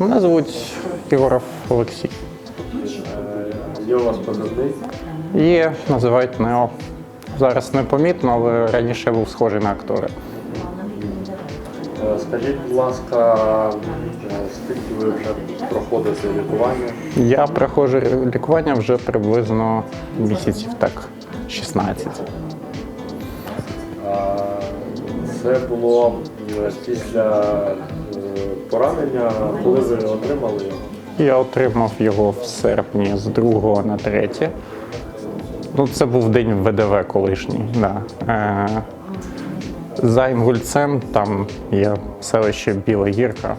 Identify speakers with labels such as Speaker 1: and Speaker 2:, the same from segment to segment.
Speaker 1: Мене звуть Ігоров Олексій.
Speaker 2: Є у вас позивний?
Speaker 1: Є, називають Нео. Зараз непомітно, але раніше був схожий на актора.
Speaker 2: Е, Скажіть, будь ласка, е, скільки ви вже проходите лікування?
Speaker 1: Я проходжу лікування вже приблизно місяців так 16.
Speaker 2: Це було е, після е, поранення, коли ви отримали його?
Speaker 1: Я отримав його в серпні з 2 на 3. Ну, це був день ВДВ колишній. Да. Е, за Інгульцем там є селище Біла Гірка,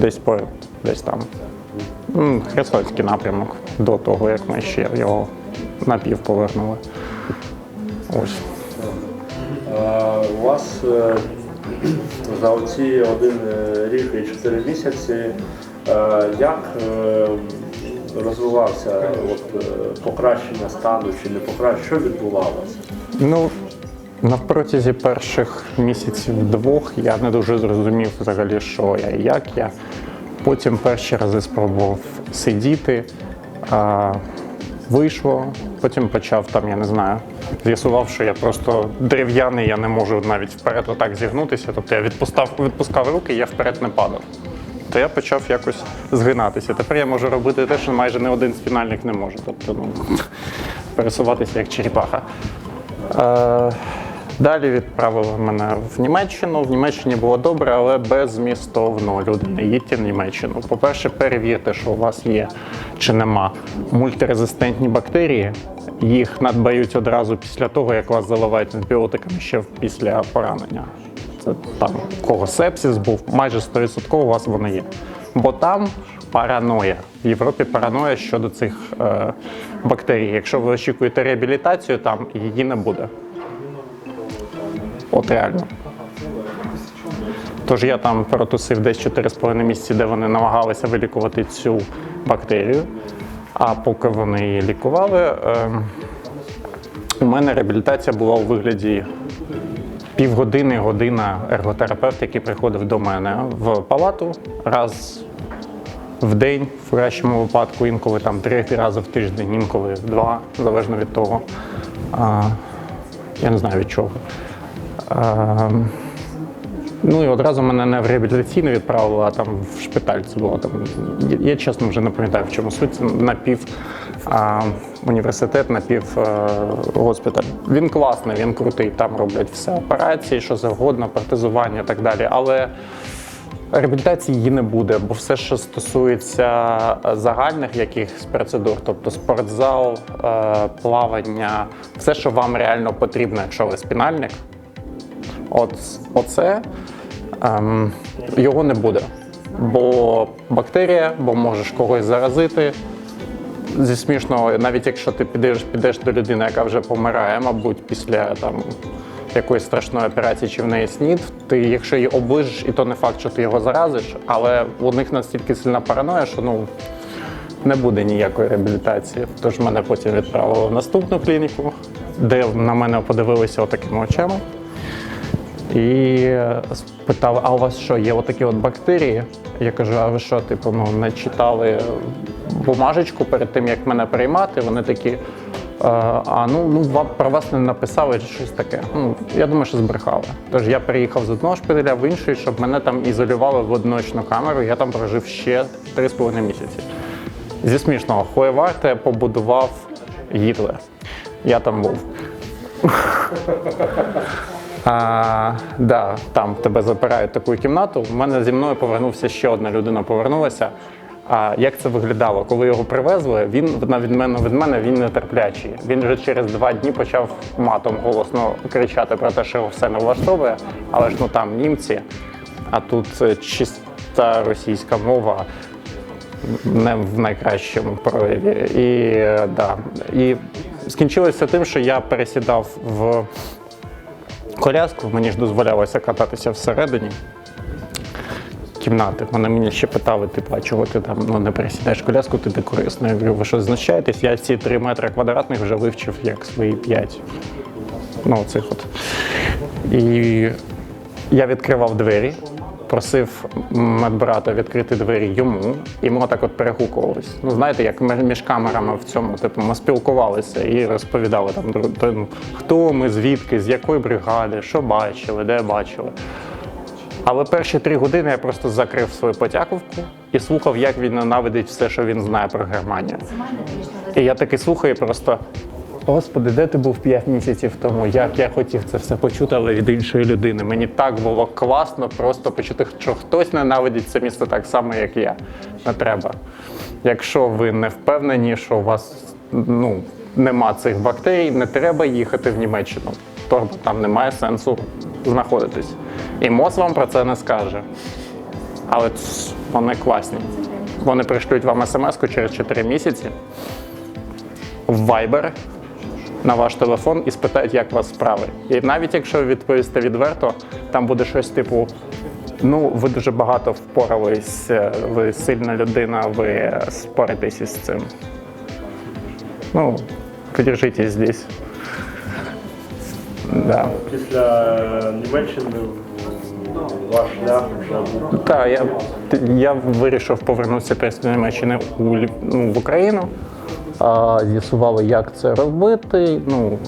Speaker 1: десь поряд, десь там. Херсонський напрямок до того, як ми ще його напів повернули. Ось.
Speaker 2: У вас е, за оці один е, рік і чотири місяці е, як е, розвивався от, покращення стану чи не покращення? Що відбувалося?
Speaker 1: Ну, на протязі перших місяців двох я не дуже зрозумів взагалі, що я і як я. Потім перші рази спробував сидіти, вийшло, потім почав там, я не знаю, з'ясував, що я просто дерев'яний, я не можу навіть вперед отак зігнутися. Тобто я відпускав, відпускав руки, і я вперед не падав. То я почав якось згинатися. Тепер я можу робити те, що майже не один спінальник не може. Тобто, ну, пересуватися як черепаха. Е, Далі відправили мене в Німеччину. В Німеччині було добре, але беззмістовно. Люди не їдьте в Німеччину. По-перше, перевірте, що у вас є чи нема мультирезистентні бактерії. Їх надбають одразу після того, як вас заливають антибіотиками ще після поранення. Це там кого сепсис був, майже 100% у вас вони є. Бо там параноя. В Європі параноя щодо цих е, бактерій. Якщо ви очікуєте реабілітацію, там її не буде. От реально. Тож я там протусив десь 4,5 місяці, де вони намагалися вилікувати цю бактерію. А поки вони її лікували, е, у мене реабілітація була у вигляді півгодини, година ерготерапевт, який приходив до мене в палату раз в день, в кращому випадку, інколи там три рази в тиждень, інколи два, залежно від того. Я не знаю від чого. А, ну і одразу мене не в реабілітаційну відправили, а там в шпиталь це було там. Я, чесно вже не пам'ятаю, в чому суть. Це напів а, університет, напів а, госпіталь. Він класний, він крутий. Там роблять все операції, що завгодно, протезування і так далі. Але Реабілітації її не буде, бо все, що стосується е, загальних якихось процедур, тобто спортзал, е, плавання, все, що вам реально потрібно, якщо ви спінальник, от оце ем, його не буде. Бо бактерія, бо можеш когось заразити. Зі смішного, навіть якщо ти підеш, підеш до людини, яка вже помирає, мабуть, після там якоїсь страшної операції, чи в неї снід, ти, якщо її оближиш, і то не факт, що ти його заразиш, але у них настільки сильна параноя, що ну не буде ніякої реабілітації. Тож мене потім відправили в наступну клініку, де на мене подивилися отакими очами. І спитали, а у вас що, є отакі от бактерії? Я кажу, а ви що, типу, ну не читали бумажечку перед тим, як мене приймати? Вони такі. «Е, А ну, ну вам про вас не написали чи щось таке. Ну я думаю, що збрехали. Тож я переїхав з одного шпиталя в інший, щоб мене там ізолювали в одиночну камеру. Я там прожив ще 3,5 місяці. Зі смішного, Хоєварте побудував Гітлер. Я там був. А, да, там тебе запирають таку кімнату. У мене зі мною повернувся ще одна людина. Повернулася. А як це виглядало? Коли його привезли, він на відміну від мене він нетерплячий. Він вже через два дні почав матом голосно кричати про те, що його все не влаштовує. Але ж ну там німці, а тут е, чиста російська мова не в найкращому прояві. І е, да. І скінчилося тим, що я пересідав в коляску, мені ж дозволялося кататися всередині кімнати. Вони мені ще питали, типу, а чого ти там ну, не пересідаєш коляску, ти не корисно. Я говорю, ви що знущаєтесь? Я ці 3 метри квадратних вже вивчив як свої 5. Ну, цих от. І я відкривав двері, просив медбрата відкрити двері йому, і ми отак от перегукувались. Ну, знаєте, як між камерами в цьому, типу, ми спілкувалися і розповідали там, там, хто ми, звідки, з якої бригади, що бачили, де бачили. Але перші три години я просто закрив свою потяковку і слухав, як він ненавидить все, що він знає про Германію. І я таки слухаю і просто. Господи, де ти був 5 місяців тому? Як я хотів це все почути, але від іншої людини. Мені так було класно просто почути, що хтось ненавидить це місто так само, як я. Не треба. Якщо ви не впевнені, що у вас ну, нема цих бактерій, не треба їхати в Німеччину. Тобто там немає сенсу знаходитись. І МОЗ вам про це не скаже. Але вони класні. Вони пришлють вам смс-ку через 4 місяці в Viber на ваш телефон і спитають, як у вас справи. І навіть якщо ви відповісте відверто, там буде щось типу: ну, ви дуже багато впорались, е, ви сильна людина, ви споритесь із цим. Ну, подержитесь здесь. Да.
Speaker 2: Після Німеччини м, ваш шлях вже був
Speaker 1: Так, я, я вирішив повернутися після Німеччини у, ну, в Україну. З'ясували, як це робити. Ну,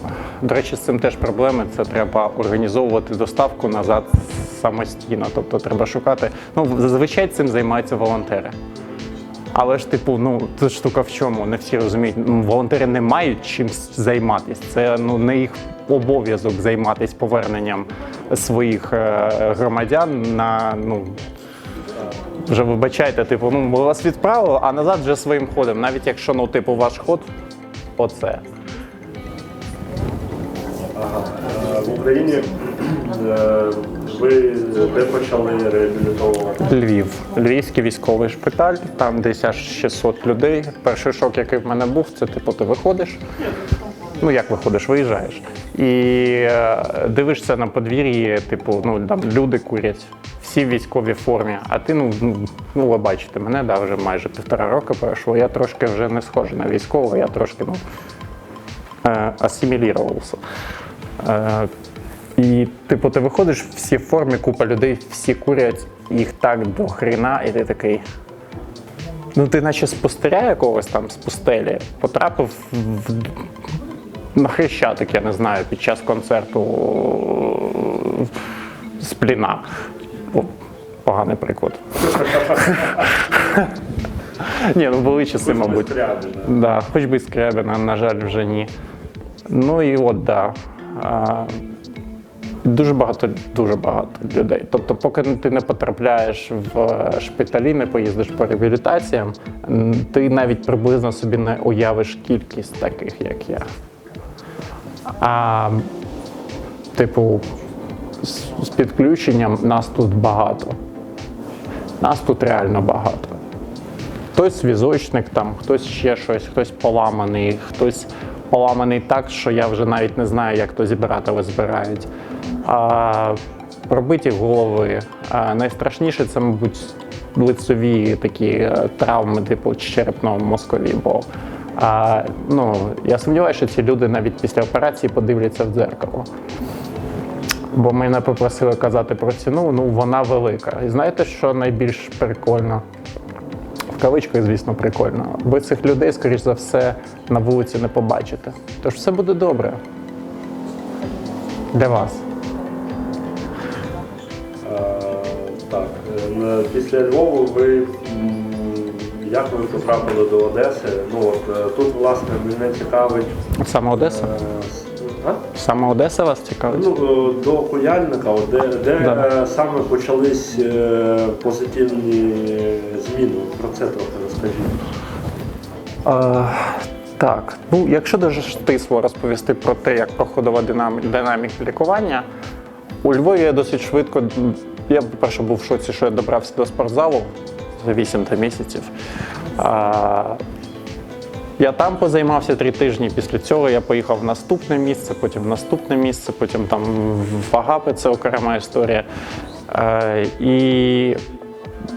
Speaker 1: до речі, з цим теж проблеми. Це треба організовувати доставку назад самостійно. Тобто треба шукати. Ну, зазвичай цим займаються волонтери. Але ж, типу, ну тут штука в чому? Не всі розуміють. Ну, волонтери не мають чим займатися. Це ну не їх обов'язок займатися поверненням своїх е, громадян на ну. Вже вибачайте, типу, ну ми вас відправили, а назад вже своїм ходом. Навіть якщо ну, типу, ваш ход оце.
Speaker 2: Е, в Україні. е, Ви де почали реабілітовувати?
Speaker 1: Львів, Львівський військовий шпиталь, там десь аж 600 людей. Перший шок, який в мене був, це типу, ти виходиш. Ну як виходиш, виїжджаєш. І е, дивишся на подвір'ї, типу, ну там люди курять, всі в військовій формі. А ти, ну, ну, ну ви бачите, мене да, вже майже півтора року пройшло. Я трошки вже не схожий на військового, я трошки ну, е, асимілірувався. Е, і, типу, ти виходиш, всі в формі, купа людей, всі курять, їх так до хрена, і ти такий. Ну, ти наче з пустиря якогось там з пустелі потрапив в, на хрещатик, я не знаю, під час концерту з пліна. Поганий приклад. Ні, ну були часи, мабуть. Да, хоч би Скрябіна, на жаль, вже ні. Ну і от да. А, Дуже багато, дуже багато людей. Тобто, поки ти не потрапляєш в е, шпиталі, не поїздиш по реабілітаціям, ти навіть приблизно собі не уявиш кількість таких, як я. А, типу, з, підключенням нас тут багато. Нас тут реально багато. Хтось візочник, там, хтось ще щось, хтось поламаний, хтось поламаний так, що я вже навіть не знаю, як то зібрати, але збирають. А, пробиті голови. А, найстрашніше це, мабуть, лицеві такі е, травми, типу черепно-мозкові. Бо а, ну, я сумніваюся, що ці люди навіть після операції подивляться в дзеркало. Бо мене попросили казати про ціну, ну вона велика. І знаєте, що найбільш прикольно? В кавичках, звісно, прикольно. Ви цих людей, скоріш за все, на вулиці не побачите. Тож все буде добре. Для вас.
Speaker 2: Е, Так, е, після Львову ви як ви потрапили до Одеси? Ну от е, тут, власне, мене цікавить.
Speaker 1: Саме Одеса?
Speaker 2: е, а?
Speaker 1: Саме Одеса вас цікавить?
Speaker 2: Ну, е, до Куяльника, де, де
Speaker 1: Да.
Speaker 2: саме почались позитивні зміни? Про це трохи розкажіть.
Speaker 1: Е, так, ну якщо дуже стисло розповісти про те, як проходила динам- динаміка лікування, у Львові я досить швидко. Я, по-перше, був в шоці, що я добрався до спортзалу за 8 місяців. Я там позаймався три тижні. Після цього я поїхав в наступне місце, потім в наступне місце, потім там в Агапи, це окрема історія. І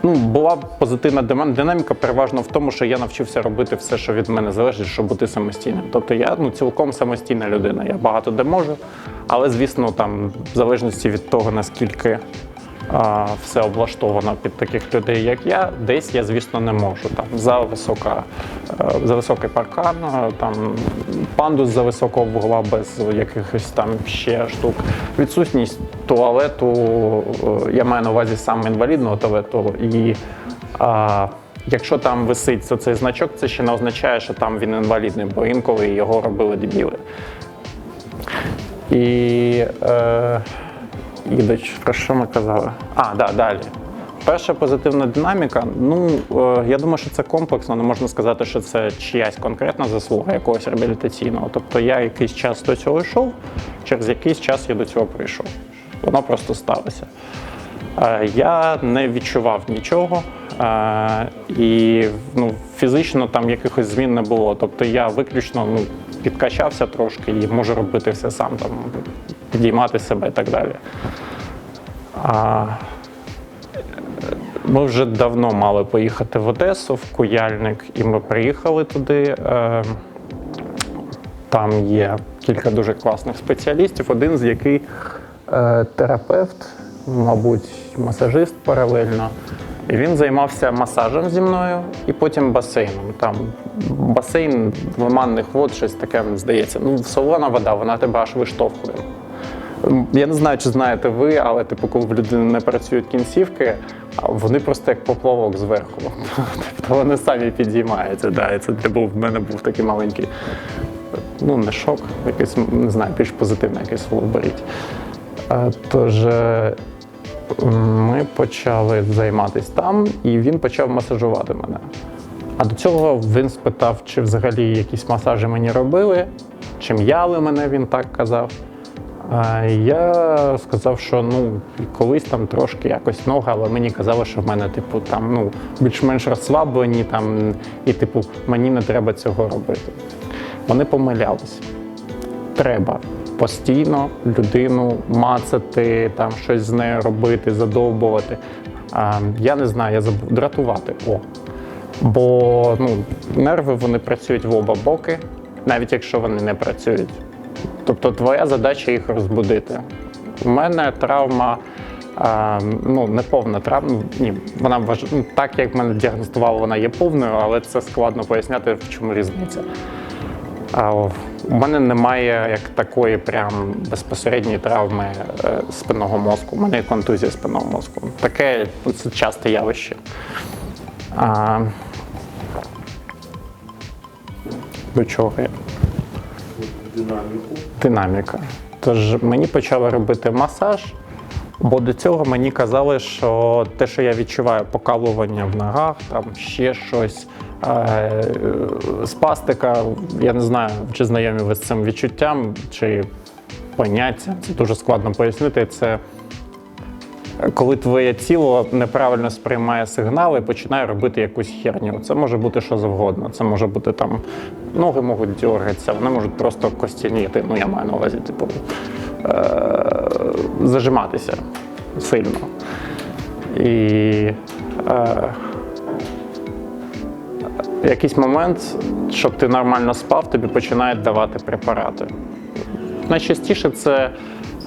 Speaker 1: ну, була позитивна динаміка переважно в тому, що я навчився робити все, що від мене залежить, щоб бути самостійним. Тобто я ну, цілком самостійна людина. Я багато де можу, але звісно, там в залежності від того, наскільки все облаштовано під таких людей, як я. Десь я, звісно, не можу. Там за висока, е, за високий паркан, е, там пандус за високого вугла без якихось там ще штук. Відсутність туалету, е, я маю на увазі саме інвалідного туалету. І а, якщо там висить цей значок, це ще не означає, що там він інвалідний, бо інколи його робили дебіли. І, е, і про що ми казали? А, да, далі. Перша позитивна динаміка. Ну, е, я думаю, що це комплексно, не можна сказати, що це чиясь конкретна заслуга якогось реабілітаційного. Тобто я якийсь час до цього йшов, через якийсь час я до цього прийшов. Воно просто сталося. Е, Я не відчував нічого, е, і ну, фізично там якихось змін не було. Тобто я виключно ну, підкачався трошки і можу робити все сам, там, підіймати себе і так далі. А, ми вже давно мали поїхати в Одесу, в Куяльник, і ми приїхали туди. Е, Там є кілька дуже класних спеціалістів, один з яких е, терапевт, мабуть, масажист паралельно. І він займався масажем зі мною і потім басейном. Там басейн лиманних вод, щось таке здається. Ну, солона вода, вона тебе аж виштовхує. Я не знаю, чи знаєте ви, але типу, коли в людини не працюють кінцівки, вони просто як поплавок зверху. Тобто вони самі підіймаються. Да, і це типу, в мене був такий маленький, ну не шок, якийсь, не знаю, більш позитивне якесь слово беріть. Е, Тож е, ми почали займатися там, і він почав масажувати мене. А до цього він спитав, чи взагалі якісь масажі мені робили, чи м'яли мене, він так казав. Я сказав, що ну колись там трошки якось ноги, але мені казали, що в мене, типу, там ну більш-менш розслаблені, там, і типу, мені не треба цього робити. Вони помилялися. Треба постійно людину мацати, там щось з нею робити, задовбувати. А, я не знаю, я забув дратувати. О. Бо ну, нерви вони працюють в оба боки, навіть якщо вони не працюють. Тобто твоя задача їх розбудити. У мене травма, ну не повна травма. Ні, вона вваж... ну, так як мене діагностували, вона є повною, але це складно поясняти, в чому різниця. А, у мене немає як такої прям безпосередньої травми е, спинного мозку. У мене є контузія спинного мозку. Таке це часте явище. До чого я?
Speaker 2: Динаміку.
Speaker 1: динаміка. Тож мені почали робити масаж, бо до цього мені казали, що те, що я відчуваю покалування в ногах, там ще щось. е, Спастика, я не знаю, чи знайомі ви з цим відчуттям, чи поняттям. Це дуже складно пояснити. Це коли твоє тіло неправильно сприймає сигнали і починає робити якусь херню. Це може бути що завгодно. Це може бути там ноги можуть дергатися, вони можуть просто костяніти. Ну, я маю на увазі, типу, е- зажиматися сильно. І е- якийсь момент, щоб ти нормально спав, тобі починають давати препарати. Найчастіше це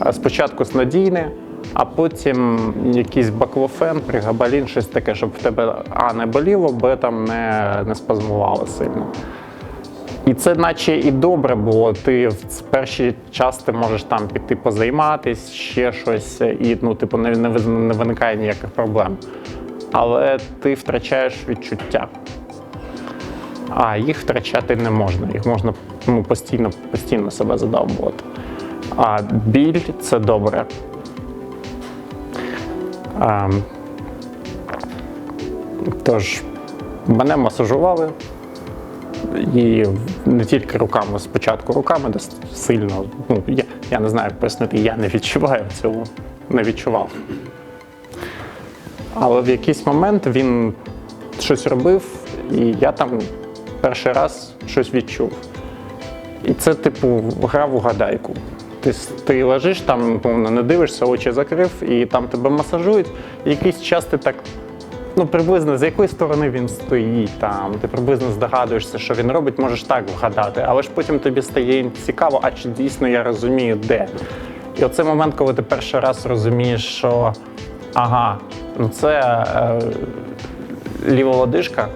Speaker 1: е, спочатку снодійне, а потім якийсь баклофен, пригабалін, щось таке, щоб в тебе А не боліло, Б там не, не спазмувало сильно. І це наче і добре, бо ти в перший час ти можеш там піти позайматись, ще щось, і ну, типу, не, не, не виникає ніяких проблем. Але ти втрачаєш відчуття. А їх втрачати не можна. Їх можна ну, постійно, постійно себе задовбувати. А біль це добре. А, тож, мене масажували. І не тільки руками, спочатку руками досить сильно. Ну, я, я не знаю, як пояснити, я не відчуваю цього, не відчував. Але в якийсь момент він щось робив, і я там перший раз щось відчув. І це, типу, гра в угадайку. Ти, ти лежиш там, повно не дивишся, очі закрив, і там тебе масажують. І якийсь час ти так, ну приблизно з якої сторони він стоїть там, ти приблизно здогадуєшся, що він робить, можеш так вгадати. Але ж потім тобі стає цікаво, а чи дійсно я розумію, де. І оцей момент, коли ти перший раз розумієш, що Ага, ну це е, ліва лодижка,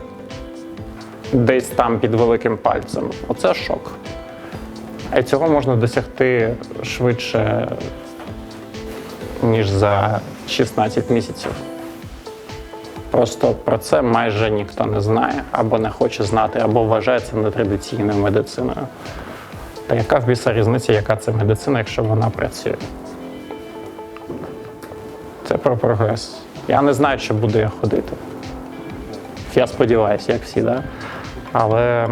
Speaker 1: десь там під великим пальцем. Оце шок. А цього можна досягти швидше, ніж за 16 місяців. Просто про це майже ніхто не знає, або не хоче знати, або вважає це нетрадиційною медициною. Та яка в біса різниця, яка це медицина, якщо вона працює? Це про прогрес. Я не знаю, чи буду я ходити. Я сподіваюся, як всі, да? але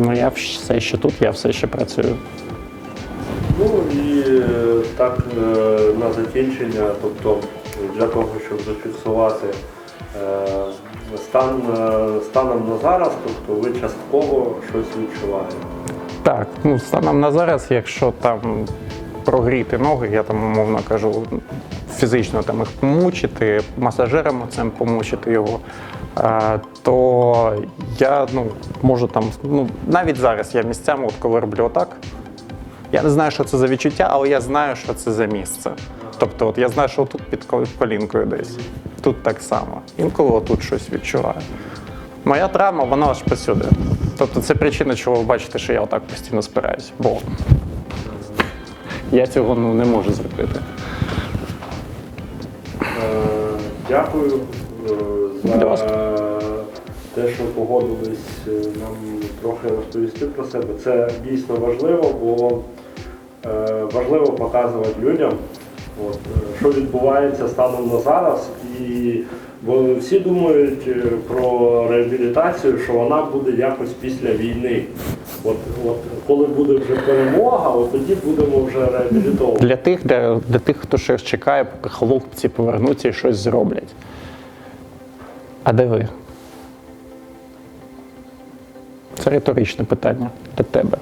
Speaker 1: ну, я все ще тут, я все ще працюю.
Speaker 2: Ну і так е, на закінчення, тобто для того, щоб зафіксувати е, стан, е, станом на зараз, тобто ви частково щось відчуваєте.
Speaker 1: Так, ну станом на зараз, якщо там прогріти ноги, я там умовно кажу, фізично там їх помучити, масажером цим помучити його, то я ну, можу там, ну навіть зараз я місцями, от коли роблю отак, я не знаю, що це за відчуття, але я знаю, що це за місце. Тобто, от я знаю, що тут під колінкою десь, тут так само. Інколи отут щось відчуваю. Моя травма, вона аж посюди. Тобто це причина, чого ви бачите, що я отак постійно спираюсь. Бо я цього ну, не можу зробити.
Speaker 2: Е, Дякую за те, що погодились е, нам трохи розповісти про себе. Це дійсно важливо, бо е, важливо показувати людям, от, е, що відбувається станом на зараз. І, бо всі думають е, про реабілітацію, що вона буде якось після війни. От, от коли буде вже перемога, от тоді будемо вже реабілітовувати.
Speaker 1: Для тих, для, для тих, хто ще чекає, поки хлопці повернуться і щось зроблять. А де ви? Це риторичне питання для тебе.